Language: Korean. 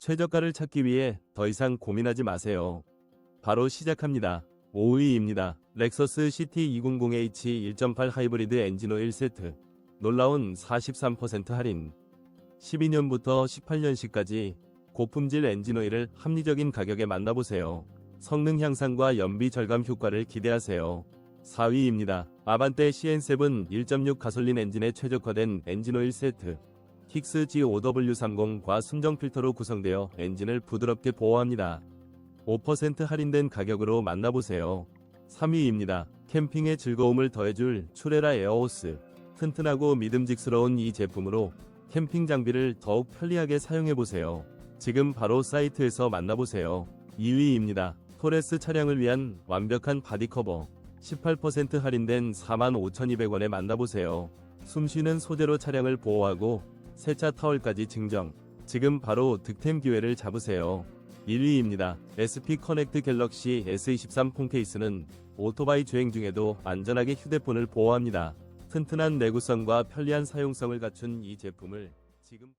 최저가를 찾기 위해 더 이상 고민하지 마세요. 바로 시작합니다. 5위입니다. 렉서스 CT200H 1.8 하이브리드 엔진오일 세트. 놀라운 43% 할인. 12년부터 18년식까지 고품질 엔진오일을 합리적인 가격에 만나보세요. 성능 향상과 연비 절감 효과를 기대하세요. 4위입니다. 아반떼 CN7 1.6 가솔린 엔진에 최적화된 엔진오일 세트. 킥스 G5W30과 순정 필터로 구성되어 엔진을 부드럽게 보호합니다. 5% 할인된 가격으로 만나보세요. 3위입니다. 캠핑의 즐거움을 더해줄 추레라 에어호스. 튼튼하고 믿음직스러운 이 제품으로 캠핑 장비를 더욱 편리하게 사용해보세요. 지금 바로 사이트에서 만나보세요. 2위입니다. 토레스 차량을 위한 완벽한 바디 커버. 18% 할인된 45,200원에 만나보세요. 숨쉬는 소재로 차량을 보호하고 세차 타월까지 증정. 지금 바로 득템 기회를 잡으세요. 1위입니다. SP 커넥트 갤럭시 S23 폰 케이스는 오토바이 주행 중에도 안전하게 휴대폰을 보호합니다. 튼튼한 내구성과 편리한 사용성을 갖춘 이 제품을 지금